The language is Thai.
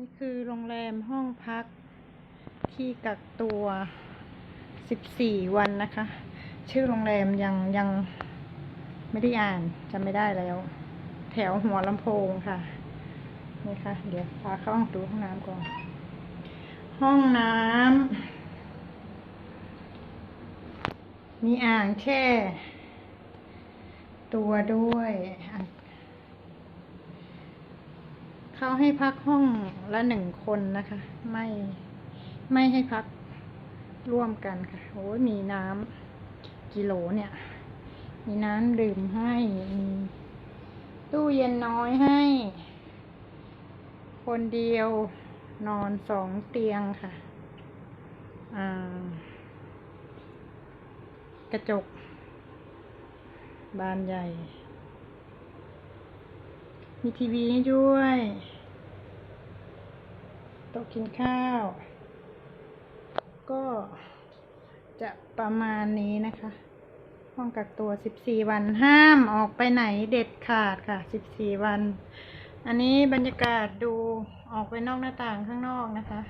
นี่คือโรงแรมห้องพัก ที่กักตัว 14 วันนะคะ ชื่อโรงแรมยังยังไม่ได้อ่านจำไม่ได้แล้ว แถวหัวลำโพงค่ะ นี่ค่ะ เดี๋ยวพาเข้าห้องดูห้องน้ำก่อน ห้องน้ำมีอ่างแช่ ตัวด้วยอ่าง เขาให้พักห้องละหนึ่งคนนะคะ ไม่ไม่ให้พักร่วมกันค่ะโอ้ยมีน้ำกิโลเนี่ย มีน้ำดื่มให้มีตู้เย็นน้อยให้ คนเดียวนอนสองเตียงค่ะกระจก บานใหญ่ มีทีวีให้ด้วยโต๊ะกินข้าว ก็จะประมาณนี้นะคะ ห้องกักตัว 14 วันห้ามออกไปไหนเด็ดขาดค่ะ 14 วัน อันนี้บรรยากาศดูออกไปนอกหน้าต่างข้างนอกนะคะ